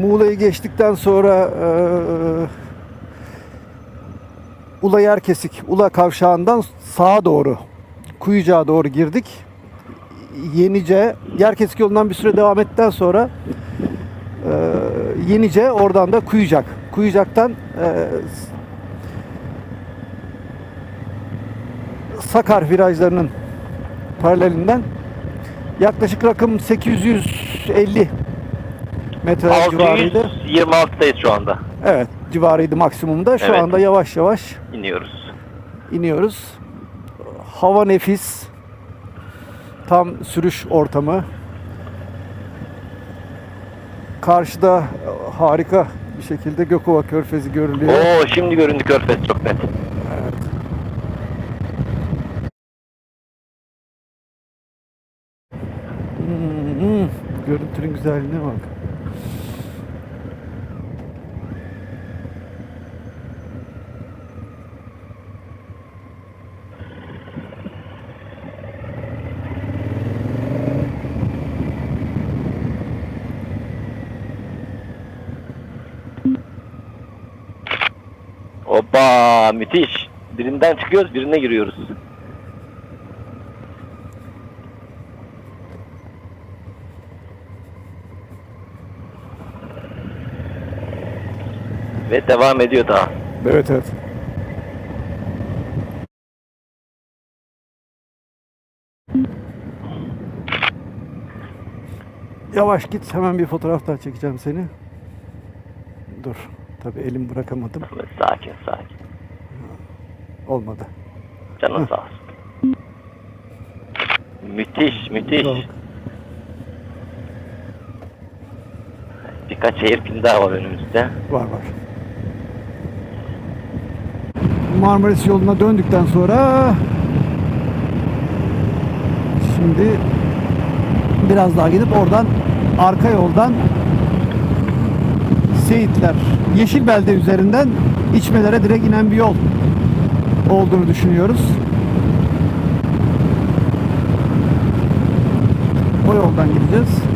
Muğla'yı geçtikten sonra e, Ula Yerkesik, Ula kavşağından sağa doğru, Kuyucağa doğru girdik. Yenice, Yerkesik yolundan bir süre devam ettikten sonra e, Yenice, oradan da Kuyucak. Kuyucak'tan e, Sakar virajlarının paralelinden yaklaşık rakım 850 metre civarıydı. 626'dayız şu anda. Evet, civarıydı maksimumda. Şu Evet. anda yavaş yavaş İniyoruz. iniyoruz. Hava nefis. Tam sürüş ortamı. Karşıda e, harika bir şekilde Gökova Körfezi görülüyor. Oo şimdi göründü Körfez çok net. Hmm, görüntünün güzelliğine bak. Hoppa müthiş. Birinden çıkıyoruz birine giriyoruz. Ve devam ediyor daha. Evet evet. Yavaş git hemen bir fotoğraf daha çekeceğim seni. Dur. Tabii elim bırakamadım. Sakin sakin. Olmadı. Canın sağ olsun. Müthiş müthiş. Yok. Birkaç pili daha var önümüzde. Var var. Marmaris yoluna döndükten sonra şimdi biraz daha gidip oradan arka yoldan Seyitler Yeşilbelde üzerinden içmelere direkt inen bir yol olduğunu düşünüyoruz. O yoldan gideceğiz.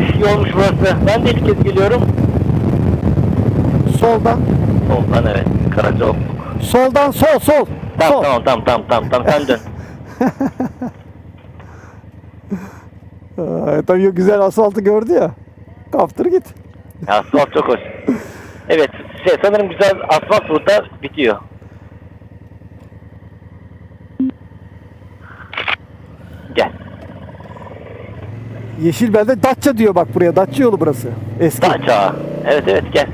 Bir yolmuş burası. Ben de ilk kez geliyorum. Soldan Soldan evet. Karacaoğlu. Soldan sol sol. Tamam sol. tamam tamam tamam tamam tamam sen dön. Aa, tabii güzel asfaltı gördü ya. Kaptır git. Asfalt çok hoş. Evet şey, sanırım güzel asfalt burada bitiyor. Gel. Yeşilbelde Datça diyor bak buraya. Datça yolu burası. Eski. Daça. Evet evet gel.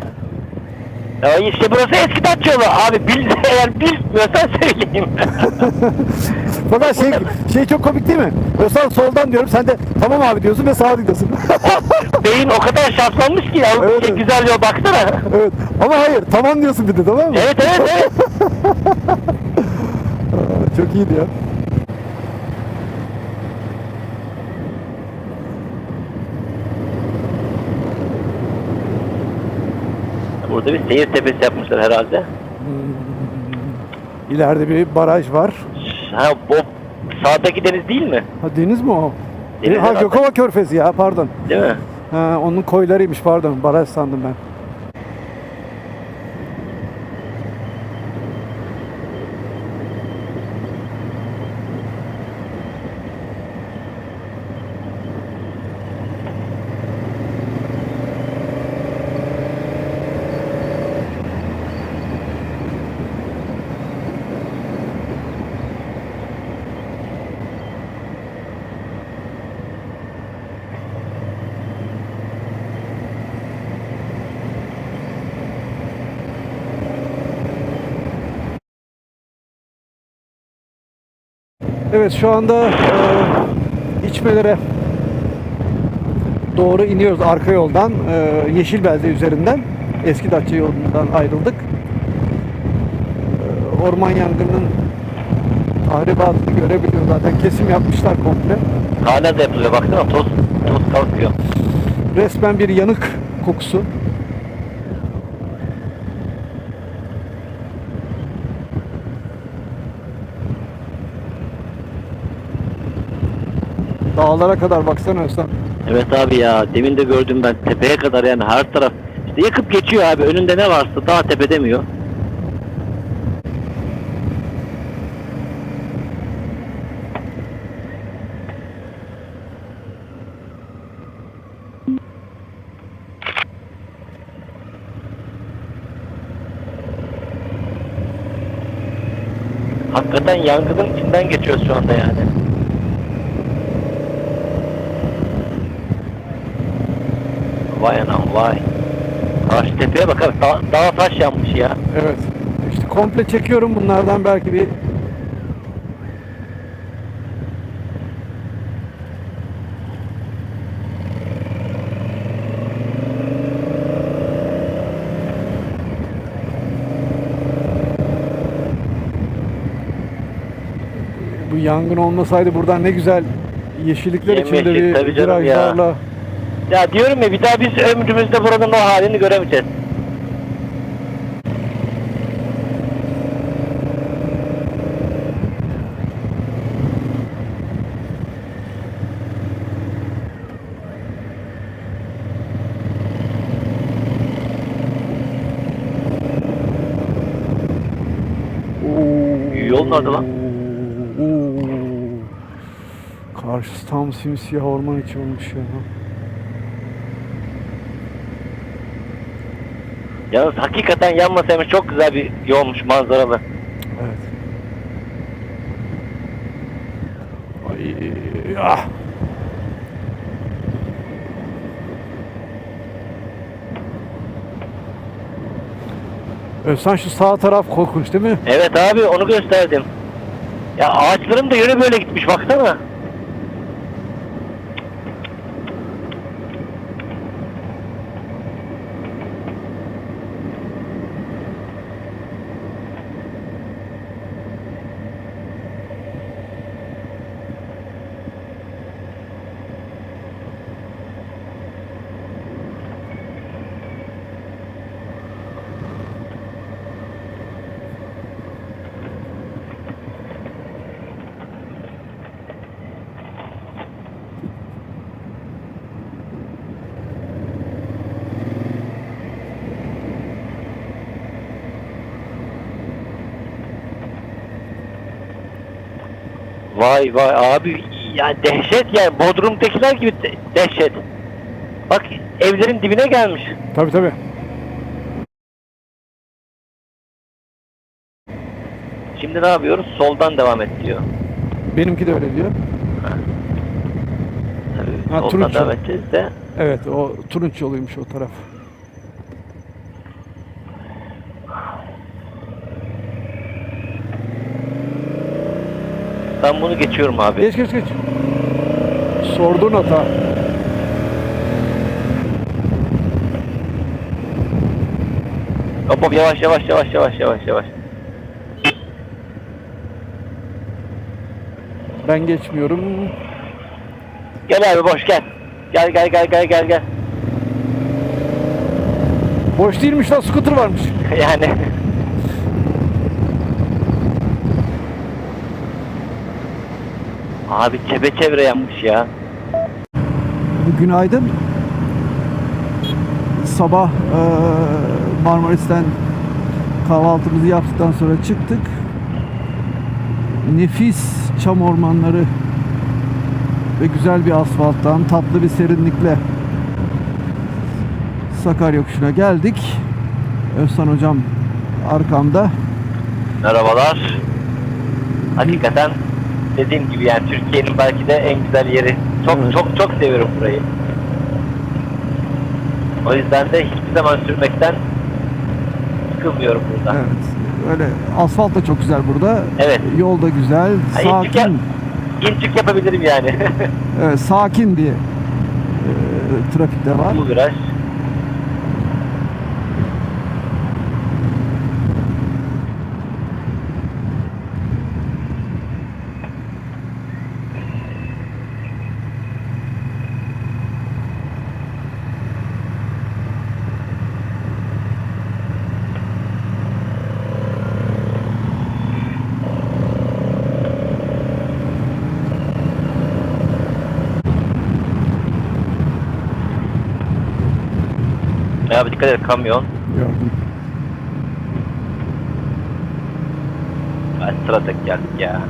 Ya işte burası eski Daça yolu. Abi bil, eğer bilmiyorsan söyleyeyim. Fakat şey, şey çok komik değil mi? Özal soldan diyorum sen de tamam abi diyorsun ve sağa gidiyorsun. Beyin o kadar şartlanmış ki ya. Evet, Şey, evet. güzel yol baksana. evet. Ama hayır tamam diyorsun bir de tamam mı? Evet evet evet. Çok iyiydi ya. Burada bir seyir tepesi yapmışlar herhalde. İleride bir baraj var. Ha bu sağdaki deniz değil mi? Ha deniz mi o? Deniz ha herhalde. Gökova Körfezi ya pardon. Değil mi? Ha, onun koylarıymış pardon. Baraj sandım ben. Evet şu anda e, içmelere doğru iniyoruz arka yoldan. E, Yeşilbelde üzerinden. Eski Datça yolundan ayrıldık. E, orman yangının tahribatını görebiliyoruz zaten. Kesim yapmışlar komple. Hala da yapılıyor baksana toz, toz kalkıyor. Resmen bir yanık kokusu. Dağlara kadar baksana Özlem. Evet abi ya demin de gördüm ben tepeye kadar yani her taraf işte yakıp geçiyor abi önünde ne varsa daha tepe demiyor. Hakikaten yangının içinden geçiyoruz şu anda yani. Vay anam vay. Karşı tepeye bak abi dağ, dağ taş yanmış ya. Evet. İşte komple çekiyorum bunlardan belki bir Bu yangın olmasaydı buradan ne güzel yeşillikler içinde bir tabii canım virajlarla Ya diyorum ya bir daha biz ömrümüzde buranın o halini göremeyeceğiz. Yol nerede. Karşısı tam simsiyah orman içi olmuş ya. Yalnız hakikaten yanmasaymış çok güzel bir yolmuş manzaralı. Evet. Ay, ah. Özcan şu sağ taraf korkunç değil mi? Evet abi onu gösterdim. Ya ağaçların da yönü böyle gitmiş baksana. Vay vay abi ya dehşet yani Bodrum'dakiler gibi de- dehşet. Bak evlerin dibine gelmiş. Tabii tabii. Şimdi ne yapıyoruz? Soldan devam et diyor. Benimki de öyle diyor. Tabii, Ha, soldan turuncu. devam edeceğiz de. Evet o turunç yoluymuş o taraf. Ben bunu geçiyorum abi. Geç geç geç. Sorduğun hata. Hop hop yavaş yavaş yavaş yavaş yavaş yavaş. Ben geçmiyorum. Gel abi boş gel. Gel gel gel gel gel gel. Boş değilmiş lan scooter varmış. yani. Abi çepeçevre yanmış ya. Günaydın. Sabah eee, Marmaris'ten kahvaltımızı yaptıktan sonra çıktık. Nefis çam ormanları ve güzel bir asfalttan tatlı bir serinlikle Sakarya yokuşuna geldik. Özhan hocam arkamda. Merhabalar. Hakikaten dediğim gibi yani Türkiye'nin belki de en güzel yeri. Çok Evet. çok çok seviyorum burayı. O yüzden de hiçbir zaman sürmekten sıkılmıyorum burada. Evet. Öyle asfalt da çok güzel burada. Evet. Yol da güzel, Ha, inçik, yap- sakin. inçik yapabilirim yani. Evet, sakin bir e, trafik de var. Bu viraj. Ya abi dikkat et kamyon. Gördüm. Ay sıra tek geldik ya.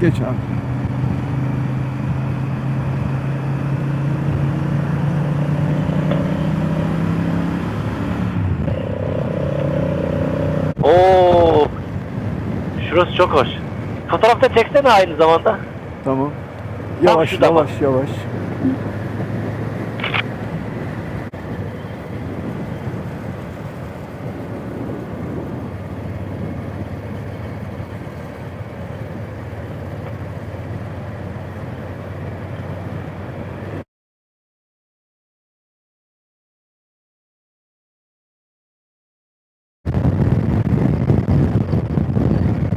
Geç abi. Oo. Şurası çok hoş. Fotoğrafta çeksene aynı zamanda. Tamam. Tam Yavaş şurada yavaş yavaş.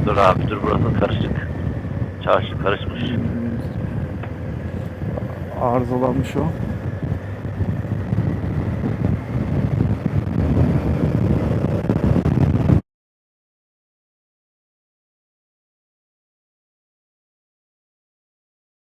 Dur abi dur burası karışık. Çarşı karışmış. Arızalanmış o.